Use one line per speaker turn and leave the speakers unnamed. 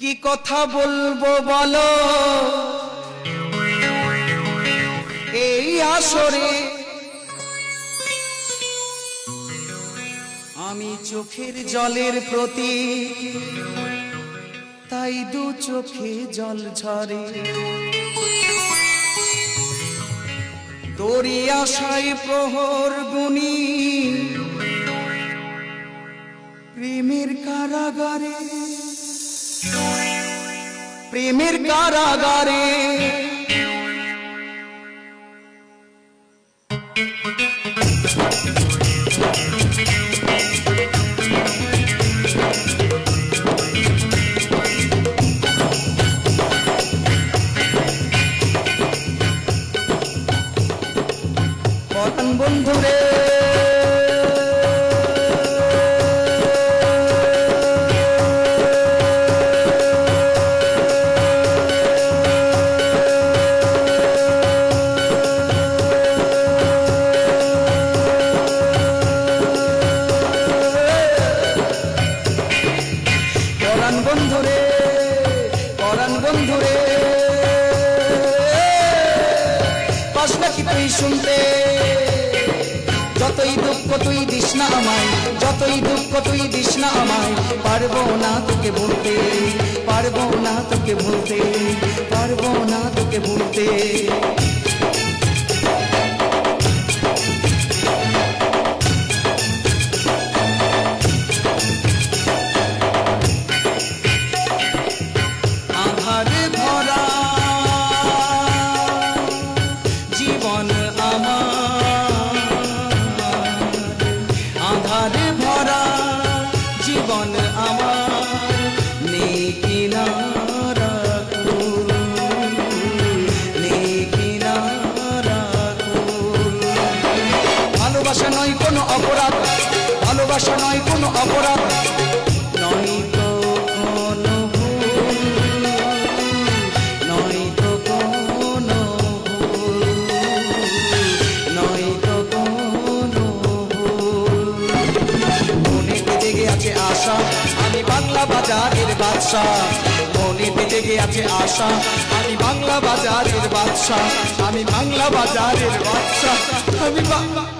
কি কথা বলব বলো? এই আসরে আমি চোখের জলের প্রতি তাই দু চোখে জল ঝরে। তোরি আশায় প্রহর গুনি প্রেমের কারাগারে প্রেমের কারাগারে। বন্ধুরে পরাণ বন্ধুরে পরাণ বন্ধুরে পাস নাকি তুই শুনতে? যতই দুঃখ তুই দিস না আমায়, যতই দুঃখ তুই দিস না আমায়, পারব না তোকে ভুলতে, পারব না তোকে ভুলতে। জীবন আমার। আধারে ভরা জীবন আমার। ভালোবাসা নয় কোনো অপরাধ। ভালোবাসা নয় কোনো অপরাধ। নয় আছে আশা, আমি বাংলা বাজারের বাদশা। মনে জেগে আছে আশা, আমি বাংলা বাজারের বাদশা, আমি বাংলা বাজারের বাদশা, আমি বা-